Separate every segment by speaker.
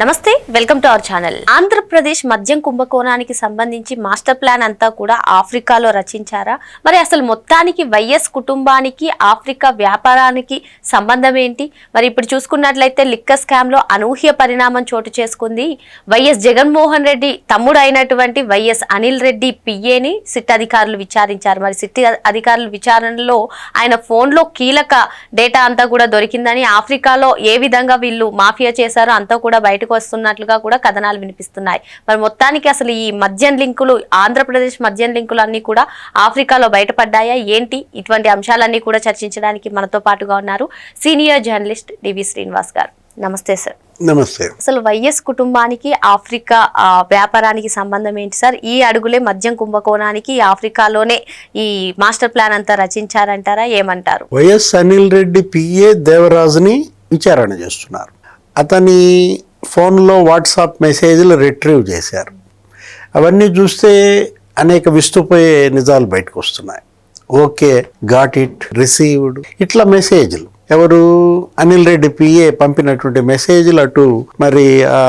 Speaker 1: నమస్తే welcome to our channel. Andhra Pradesh మద్యం కుంభకోణానికి సంబంధించి మాస్టర్ ప్లాన్ అంతా కూడా ఆఫ్రికాలో రచించారా? మరి అసలు మొత్తానికి వైఎస్ కుటుంబానికి ఆఫ్రికా వ్యాపారానికి సంబంధం ఏంటి? మరి ఇప్పుడు చూసుకున్నట్లయితే లిక్కర్ స్కామ్లో అనూహ్య పరిణామం చోటు చేసుకుంది. వైఎస్ జగన్మోహన్ రెడ్డి తమ్ముడు అయినటువంటి వైఎస్ అనిల్ రెడ్డి పిఏని సిట్ అధికారులు విచారించారు. మరి సిట్ అధికారుల విచారణలో ఆయన ఫోన్లో కీలక డేటా అంతా కూడా దొరికిందని ఆఫ్రికాలో ఏ విధంగా వీళ్ళు మాఫియా చేశారో అంతా కూడా బయట బయటకు వస్తున్నట్లుగా కూడా కథనాలు వినిపిస్తున్నాయి. మరి మొత్తానికి అసలు ఈ మద్యం లింకులు ఆంధ్రప్రదేశ్ మద్యం లింకులు అన్ని కూడా ఆఫ్రికాలో బయటపడ్డాయా? ఏంటి? ఇటువంటి అంశాలన్నీ కూడా చర్చించడానికి మనతో పాటుగా ఉన్నారు సీనియర్ జర్నలిస్ట్ డివి శ్రీనివాస్ గారు. నమస్తే సార్.
Speaker 2: నమస్తే.
Speaker 1: అసలు వైఎస్ కుటుంబానికి ఆఫ్రికా వ్యాపారానికి సంబంధం ఏంటి సార్? ఈ అడుగులే మద్యం కుంభకోణానికి ఆఫ్రికాలోనే ఈ మాస్టర్ ప్లాన్ అంతా రచించారంటారా? ఏమంటారు?
Speaker 2: వైఎస్ అనిల్ రెడ్డి పిఏ దేవరాజుని విచారణ చేస్తున్నారు. అతని ఫోన్లో వాట్సాప్ మెసేజ్లు రిట్రీవ్ చేశారు. అవన్నీ చూస్తే అనేక విస్తుపోయే నిజాలు బయటకు వస్తున్నాయి. Okay got it received. ఇట్లా మెసేజ్లు. ఎవరు? అనిల్ రెడ్డి పిఏ పంపినటువంటి మెసేజ్లు అటు మరి ఆ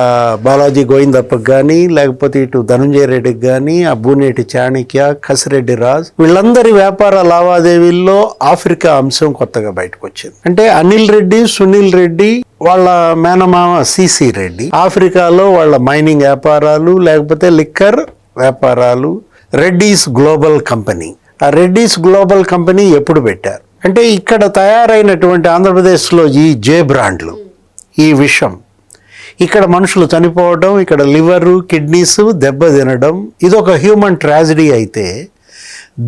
Speaker 2: బాలాజీ గోవిందప్పకి కానీ లేకపోతే ఇటు ధనుంజయ రెడ్డికి కానీ ఆ బూనేటి చాణిక్య కసిరెడ్డి రాజ్ వీళ్ళందరి వ్యాపార లావాదేవీల్లో ఆఫ్రికా అంశం కొత్తగా బయటకు వచ్చింది అంటే అనిల్ రెడ్డి సునీల్ రెడ్డి వాళ్ళ మేనమామ సిసి రెడ్డి ఆఫ్రికాలో వాళ్ళ మైనింగ్ వ్యాపారాలు లేకపోతే లిక్కర్ వ్యాపారాలు రెడ్డీస్ గ్లోబల్ కంపెనీ. ఆ రెడ్డీస్ గ్లోబల్ కంపెనీ ఎప్పుడు పెట్టారు? అంటే ఇక్కడ తయారైనటువంటి ఆంధ్రప్రదేశ్లో ఈ జే బ్రాండ్లు ఈ విషం. ఇక్కడ మనుషులు చనిపోవడం ఇక్కడ లివరు కిడ్నీస్ దెబ్బ తినడం ఇది ఒక హ్యూమన్ ట్రాజడీ అయితే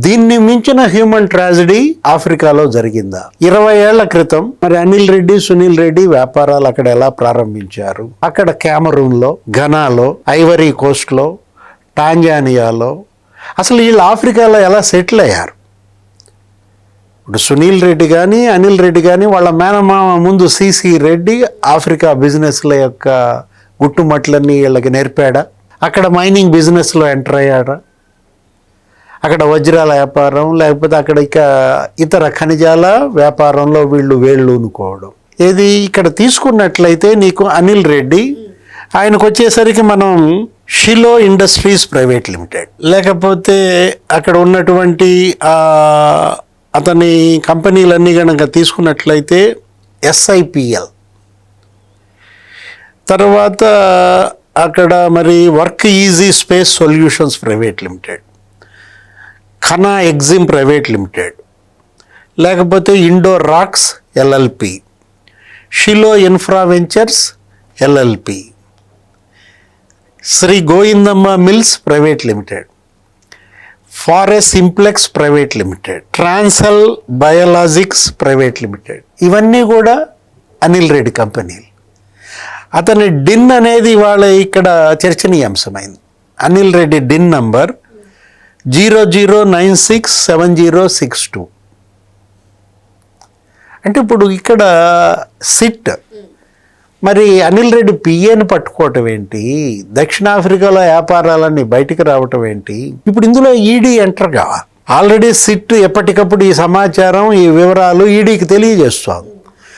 Speaker 2: దీన్ని మించిన హ్యూమన్ ట్రాజడీ ఆఫ్రికాలో జరిగిందా? ఇరవై ఏళ్ళ క్రితం మరి అనిల్ రెడ్డి సునీల్ రెడ్డి వ్యాపారాలు అక్కడ ఎలా ప్రారంభించారు? అక్కడ క్యామరూన్లో ఘనాలో ఐవరీ కోస్ట్లో టాంజానియాలో అసలు వీళ్ళు ఆఫ్రికాలో ఎలా సెటిల్ అయ్యారు? ఇప్పుడు సునీల్ రెడ్డి కానీ అనిల్ రెడ్డి కానీ వాళ్ళ మేనమామ ముందు సిసి రెడ్డి ఆఫ్రికా బిజినెస్ల యొక్క గుట్టుమట్లన్నీ వీళ్ళకి నేర్పాడా? అక్కడ మైనింగ్ బిజినెస్లో ఎంటర్ అయ్యాడా? అక్కడ వజ్రాల వ్యాపారం లేకపోతే అక్కడ ఇక ఇతర ఖనిజాల వ్యాపారంలో వీళ్ళు వేళ్ళూనుకోవడం. ఏది ఇక్కడ తీసుకున్నట్లయితే నీకు అనిల్ రెడ్డి ఆయనకు వచ్చేసరికి మనం షిలో ఇండస్ట్రీస్ ప్రైవేట్ లిమిటెడ్. లేకపోతే అక్కడ ఉన్నటువంటి అతని కంపెనీలన్నీ కనుక తీసుకున్నట్లయితే ఎస్ఐపిఎల్ తర్వాత అక్కడ మరి work easy space solutions private limited Khana Exim private limited లేకపోతే Indo rocks LLP Shiloh infra ventures LLP Sri Govindamma mills private limited. Forest simplex private limited ట్రాన్సల్ biologics private limited. ఇవన్నీ కూడా అనిల్ రెడ్డి కంపెనీలు. అతని డిన్ అనేది ఇవాళ ఇక్కడ చర్చనీయాంశమైంది. Anil Reddy DIN number zero zero nine six seven zero six two. అంటే ఇప్పుడు ఇక్కడ సిట్ మరి అనిల్ రెడ్డి పిఏని పట్టుకోవటం ఏంటి? దక్షిణాఫ్రికాలో వ్యాపారాలన్నీ బయటికి రావటం ఏంటి? ఇప్పుడు ఇందులో ఈడీ ఎంటర్ కావాలి ఆల్రెడీ సిట్ ఎప్పటికప్పుడు ఈ సమాచారం ఈ వివరాలు ఈడీకి తెలియజేస్తోంది.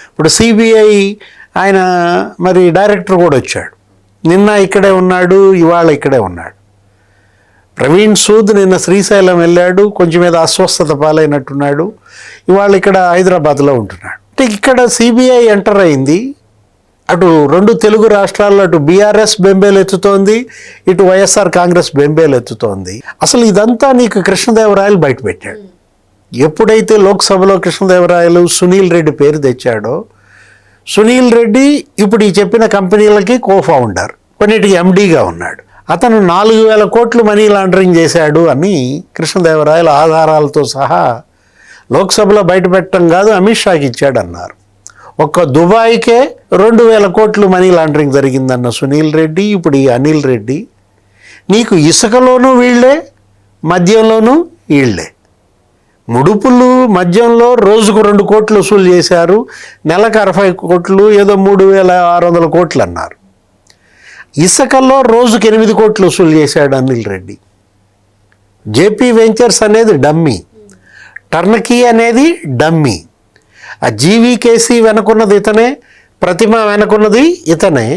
Speaker 2: ఇప్పుడు సిబిఐ ఆయన మరి డైరెక్టర్ కూడా వచ్చాడు. నిన్న ఇక్కడే ఉన్నాడు ఇవాళ ఇక్కడే ఉన్నాడు. ప్రవీణ్ సూద్ నిన్న శ్రీశైలం వెళ్ళాడు కొంచెం మీద అస్వస్థత పాలైనట్టున్నాడు. ఇవాళ ఇక్కడ హైదరాబాద్లో ఉంటున్నాడు. అంటే ఇక్కడ సిబిఐ ఎంటర్ అయింది. అటు రెండు తెలుగు రాష్ట్రాల్లో అటు బీఆర్ఎస్ బెంబేలు ఎత్తుతోంది ఇటు వైఎస్ఆర్ కాంగ్రెస్ బెంబేలు ఎత్తుతోంది అసలు ఇదంతా నీకు కృష్ణదేవరాయలు బయటపెట్టాడు ఎప్పుడైతే లోక్సభలో కృష్ణదేవరాయలు సునీల్ రెడ్డి పేరు తెచ్చాడో సునీల్ రెడ్డి ఇప్పుడు ఈ చెప్పిన కంపెనీలకి కో ఫౌండర్ కొన్నిటికి ఎండీగా ఉన్నాడు. అతను నాలుగు వేల కోట్లు మనీ లాండరింగ్ చేశాడు అని కృష్ణదేవరాయల ఆధారాలతో సహా లోక్సభలో బయటపెట్టడం కాదు అమిత్ షాకి ఇచ్చాడన్నారు. ఒక్క దుబాయ్కే రెండు వేల కోట్లు మనీ లాండరింగ్ జరిగిందన్న సునీల్ రెడ్డి ఇప్పుడు ఈ అనిల్ రెడ్డి. నీకు ఇసుకలోనూ వీళ్ళే మద్యంలోనూ వీళ్ళే. ముడుపులు మద్యంలో రోజుకు రెండు కోట్లు వసూలు చేశారు. నెలకు అరవై కోట్లు ఏదో మూడు వేల ఆరు వందల కోట్లు అన్నారు. ఇసుకలో రోజుకు ఎనిమిది కోట్లు వసూలు చేశాడు అనిల్ రెడ్డి. జేపీ వెంచర్స్ అనేది డమ్మీ. టర్నకీ అనేది డమ్మీ. ఆ జీవీకేసీ వెనకున్నది ఇతనే. ప్రతిమ వెనకున్నది ఇతనే.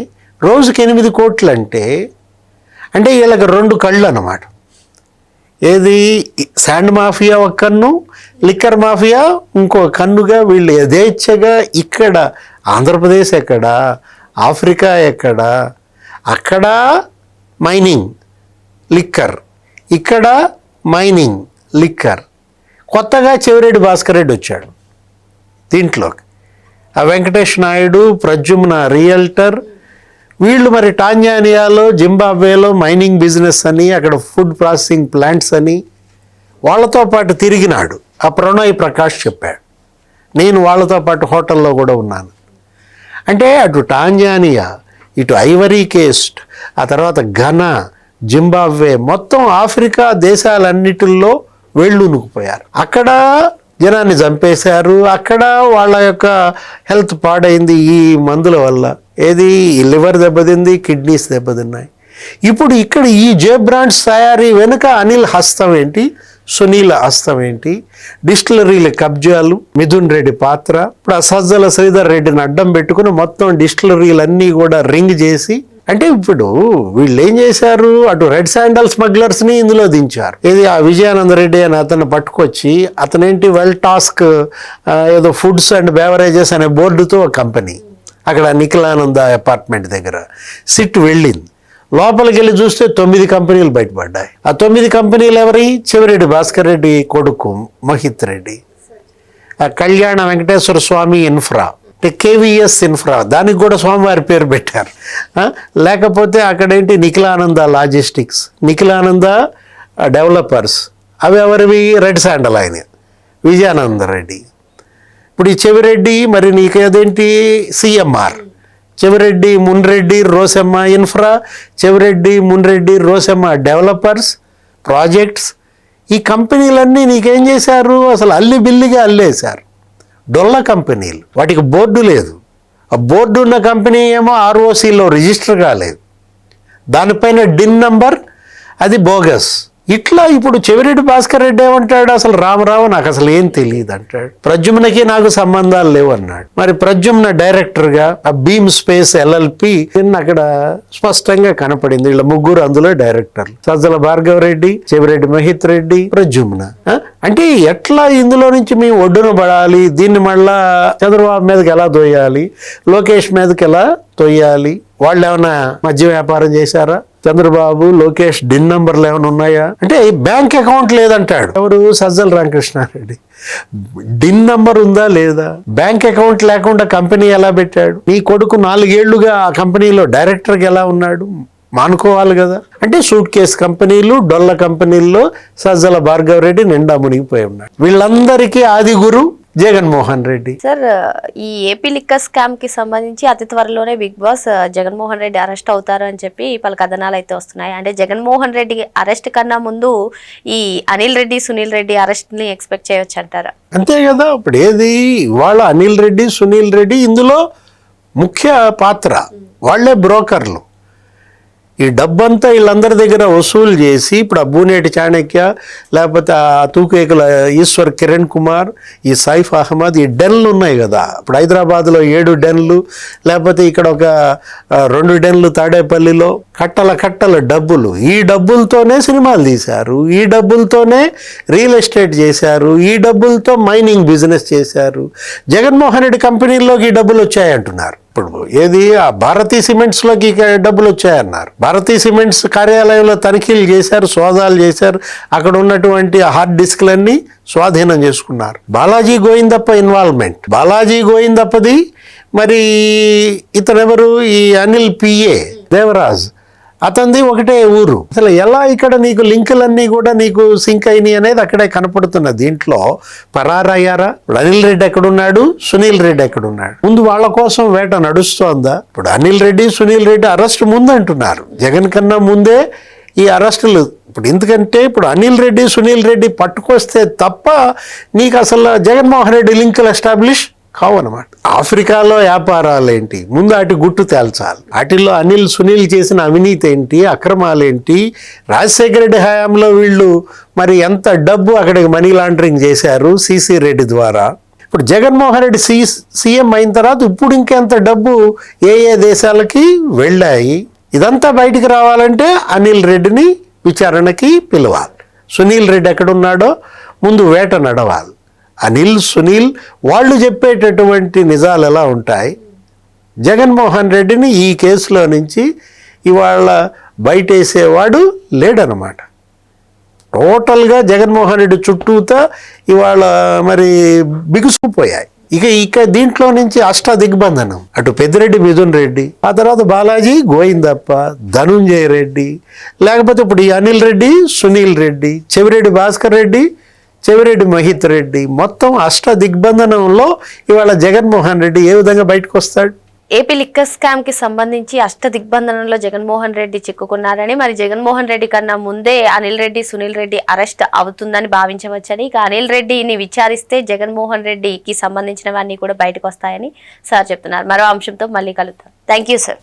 Speaker 2: రోజుకి ఎనిమిది కోట్లు అంటే అంటే వీళ్ళకి రెండు కళ్ళు అన్నమాట ఏది శాండ్ మాఫియా ఒక కన్ను లిక్కర్ మాఫియా ఇంకో కన్నుగా వీళ్ళు యథేచ్ఛగా ఇక్కడ ఆంధ్రప్రదేశ్ ఎక్కడ ఆఫ్రికా ఎక్కడ అక్కడ మైనింగ్ లిక్కర్. ఇక్కడ మైనింగ్ లిక్కర్. కొత్తగా చెవిరెడ్డి భాస్కర్ రెడ్డి వచ్చాడు దీంట్లోకి. వెంకటేష్ నాయుడు ప్రజుమ్న రియల్టర్ వీళ్ళు మరి టాంజానియాలో జింబాబ్వేలో మైనింగ్ బిజినెస్ అని అక్కడ ఫుడ్ ప్రాసెసింగ్ ప్లాంట్స్ అని వాళ్ళతో పాటు తిరిగినాడు. ఆ ప్రణయ్ ప్రకాష్ చెప్పాడు. నేను వాళ్ళతో పాటు హోటల్లో కూడా ఉన్నాను. అంటే అటు టాంజానియా ఇటు ఐవరీ కేస్ట్ ఆ తర్వాత ఘనా జింబాబ్వే మొత్తం ఆఫ్రికా దేశాలన్నిటిల్లో వెళ్ళునుకుపోయారు అక్కడ జనాన్ని చంపేశారు. అక్కడ వాళ్ళ యొక్క హెల్త్ పాడైంది ఈ మందుల వల్ల. ఏది? లివర్ దెబ్బతింది కిడ్నీస్ దెబ్బతిన్నాయి. ఇప్పుడు ఇక్కడ ఈ జే బ్రాండ్స్ తయారీ వెనుక అనిల్ హస్తం ఏంటి? సునీల హస్తం ఏంటి? డిస్టిలరీల కబ్జాలు మిథున్ రెడ్డి పాత్ర. ఇప్పుడు ఆ సజ్జల శ్రీధర్ రెడ్డిని అడ్డం పెట్టుకుని మొత్తం డిస్టిలరీలన్నీ కూడా రింగ్ చేసి అంటే ఇప్పుడు వీళ్ళు ఏం చేశారు? అటు రెడ్ శాండల్ స్మగ్లర్స్ని ఇందులో దించారు. ఇది ఆ విజయానంద రెడ్డి అని అతను పట్టుకొచ్చి అతనేంటి వెల్ టాస్క్ ఏదో ఫుడ్స్ అండ్ బేవరేజెస్ అనే బోర్డుతో కంపెనీ అక్కడ నిఖిలానంద అపార్ట్మెంట్ దగ్గర సిట్ వెళ్ళింది. లోపలికి వెళ్ళి చూస్తే తొమ్మిది కంపెనీలు బయటపడ్డాయి. ఆ తొమ్మిది కంపెనీలు ఎవరి? చివరెడ్డి భాస్కర్ రెడ్డి కొడుకు మహిత్ రెడ్డి. ఆ కళ్యాణ వెంకటేశ్వర స్వామి ఇన్ఫ్రా. అంటే కేవీఎస్ ఇన్ఫ్రా దానికి కూడా స్వామివారి పేరు పెట్టారు. లేకపోతే అక్కడేంటి నిఖిలానంద లాజిస్టిక్స్ నిఖిలానంద డెవలపర్స్ అవి ఎవరివి? రెడ్ శాండల్ ఆయన విజయానంద రెడ్డి. ఇప్పుడు ఈ చెవిరెడ్డి మరి నీకు అదేంటి? CMR Chevireddy Munireddy Rosemma infra Chevireddy Munireddy Rosemma developers projects ఈ కంపెనీలన్నీ నీకేం చేశారు? అసలు అల్లి బిల్లిగా అల్లేశారు. డొల్ల కంపెనీలు. వాటికి బోర్డు లేదు. ఆ బోర్డు ఉన్న కంపెనీ ఏమో ఆర్ఓసిలో రిజిస్టర్ కాలేదు. దానిపైన డిన్ నంబర్ అది బోగస్. ఇట్లా ఇప్పుడు చెవిరెడ్డి భాస్కర్ రెడ్డి ఏమంటాడు? అసలు రామరావు నాకు అసలు ఏం తెలియదు అంటాడు. ప్రద్యుమ్నకి నాకు సంబంధాలు లేవు అన్నాడు. మరి ప్రద్యుమ్న డైరెక్టర్గా ఆ బీమ్ స్పేస్ ఎల్ఎల్పి అక్కడ స్పష్టంగా కనపడింది. వీళ్ళ ముగ్గురు అందులో డైరెక్టర్లు సజ్జల భార్గవ రెడ్డి చెవిరెడ్డి మహిత్ రెడ్డి ప్రద్యుమ్న అంటే ఎట్లా ఇందులో నుంచి మేము ఒడ్డున పడాలి? దీన్ని మళ్ళా చంద్రబాబు మీదకి ఎలా దొయ్యాలి లోకేష్ మీదకి ఎలా తొయ్యాలి వాళ్ళు ఏమైనా మద్య వ్యాపారం చేశారా? చంద్రబాబు లోకేష్ డిన్ నంబర్లు ఏమైనా ఉన్నాయా? అంటే బ్యాంక్ అకౌంట్ లేదంటాడు. ఎవరు? సజ్జల రామకృష్ణారెడ్డి. డిన్ నంబర్ ఉందా లేదా? బ్యాంక్ అకౌంట్ లేకుండా కంపెనీ ఎలా పెట్టాడు? నీ కొడుకు నాలుగేళ్ళుగా ఆ కంపెనీలో డైరెక్టర్గా ఎలా ఉన్నాడు? మానుకోవాలి కదా. అంటే సూట్ కేస్ కంపెనీలు డొల్ల కంపెనీల్లో సజ్జల భార్గవ రెడ్డి నిండా మునిగిపోయి ఉన్నాడు. వీళ్ళందరికీ ఆది గురు జగన్మోహన్ రెడ్డి.
Speaker 1: సార్ ఈ ఏపీ లిక్కర్ స్కామ్కి సంబంధించి అతి త్వరలోనే big boss Jaganmohan Reddy arrest అవుతారు అని చెప్పి పలు కథనాలు అయితే వస్తున్నాయి. అంటే జగన్మోహన్ రెడ్డి అరెస్ట్ కన్నా ముందు ఈ అనిల్ రెడ్డి సునీల్ రెడ్డి అరెస్ట్ని ఎక్స్పెక్ట్ చేయొచ్చు అంటారా?
Speaker 2: అంతే కదా ఇప్పుడు ఏది? వాళ్ళ అనిల్ రెడ్డి సునీల్ రెడ్డి ఇందులో ముఖ్య పాత్ర. వాళ్ళే బ్రోకర్లు. ఈ డబ్బంతా వీళ్ళందరి దగ్గర వసూలు చేసి ఇప్పుడు ఆ బూనేటి చాణక్య లేకపోతే ఆ తూకేకుల ఈశ్వర్ కిరణ్ కుమార్ ఈ సైఫ్ అహ్మద్ ఈ డెన్లు ఉన్నాయి కదా. ఇప్పుడు హైదరాబాద్లో ఏడు డెన్లు లేకపోతే ఇక్కడ ఒక రెండు డెన్లు తాడేపల్లిలో కట్టల కట్టల డబ్బులు. ఈ డబ్బులతోనే సినిమాలు తీశారు. ఈ డబ్బులతోనే రియల్ ఎస్టేట్ చేశారు. ఈ డబ్బులతో మైనింగ్ బిజినెస్ చేశారు. జగన్మోహన్ రెడ్డి కంపెనీల్లోకి ఈ డబ్బులు వచ్చాయంటున్నారు. ఇప్పుడు ఏది? ఆ భారతీ సిమెంట్స్లోకి డబ్బులు వచ్చాయన్నారు. భారతీ సిమెంట్స్ కార్యాలయంలో తనిఖీలు చేశారు సోదాలు చేశారు. అక్కడ ఉన్నటువంటి హార్డ్ డిస్క్లన్నీ స్వాధీనం చేసుకున్నారు. బాలాజీ గోవిందప్ప ఇన్వాల్వ్మెంట్ బాలాజీ గోవిందప్పది మరి ఇతనెవరు? ఈ అనిల్ పిఏ దేవరాజ్. అతనిది ఒకటే ఊరు. అసలు ఎలా ఇక్కడ నీకు లింకులన్నీ కూడా నీకు సింక్ అయినాయి అనేది అక్కడే కనపడుతున్న దీంట్లో పరారయ్యారా ఇప్పుడు అనిల్ రెడ్డి ఎక్కడున్నాడు? సునీల్ రెడ్డి ఎక్కడున్నాడు? ముందు వాళ్ళ కోసం వేట నడుస్తోందా? ఇప్పుడు అనిల్ రెడ్డి సునీల్ రెడ్డి అరెస్ట్ ముందు అంటున్నారు జగన్ కన్నా ముందే ఈ అరెస్టులు. ఇప్పుడు ఎందుకంటే ఇప్పుడు అనిల్ రెడ్డి సునీల్ రెడ్డి పట్టుకొస్తే తప్ప నీకు అసలు జగన్మోహన్ రెడ్డి లింకులు ఎస్టాబ్లిష్ కావన్నమాట ఆఫ్రికాలో వ్యాపారాలు ఏంటి ముందు అటు గుట్టు తేల్చాలి. వాటిల్లో అనిల్ సునీల్ చేసిన అవినీతి ఏంటి? అక్రమాలేంటి? రాజశేఖర రెడ్డి హయాంలో వీళ్ళు మరి ఎంత డబ్బు అక్కడికి మనీ లాండరింగ్ చేశారు సిసి రెడ్డి ద్వారా? ఇప్పుడు జగన్మోహన్ రెడ్డి సి సీఎం అయిన తర్వాత ఇప్పుడు ఇంకెంత డబ్బు ఏ ఏ దేశాలకి వెళ్ళాయి? ఇదంతా బయటికి రావాలంటే అనిల్ రెడ్డిని విచారణకి పిలవాలి. సునీల్ రెడ్డి ఎక్కడున్నాడో ముందు వేట నడవాలి. అనిల్ సునీల్ వాళ్ళు చెప్పేటటువంటి నిజాలు ఎలా ఉంటాయి? జగన్మోహన్ రెడ్డిని ఈ కేసులో నుంచి ఇవాళ బయటేసేవాడు లేడనమాట. టోటల్గా జగన్మోహన్ రెడ్డి చుట్టూతా ఇవాళ మరి బిగుసుకుపోయాయి. ఇక ఇక దీంట్లో నుంచి అష్ట దిగ్బంధనం. అటు పెద్దిరెడ్డి మిథున్ రెడ్డి ఆ తర్వాత బాలాజీ గోవిందప్ప ధనుంజయ రెడ్డి లేకపోతే ఇప్పుడు ఈ అనిల్ రెడ్డి సునీల్ రెడ్డి చెవిరెడ్డి భాస్కర్ రెడ్డి చెవిరెడ్డి మహిత్ రెడ్డి. మొత్తం అష్ట దిగ్బంధనంలో ఇవాళ జగన్మోహన్ రెడ్డి ఏ విధంగా బయటకు వస్తాడు?
Speaker 1: ఏపీ లిక్కర్ స్కామ్కి సంబంధించి అష్ట దిగ్బంధనంలో జగన్మోహన్ రెడ్డి చిక్కుకున్నారని మరి జగన్మోహన్ రెడ్డి కన్నా ముందే అనిల్ రెడ్డి సునీల్ రెడ్డి అరెస్ట్ అవుతుందని భావించవచ్చని ఇక అనిల్ రెడ్డిని విచారిస్తే జగన్మోహన్ రెడ్డికి సంబంధించినవన్నీ కూడా బయటకు వస్తాయని సార్ చెప్తున్నారు. మరో అంశంతో మళ్ళీ కలుద్దాం. Thank you sir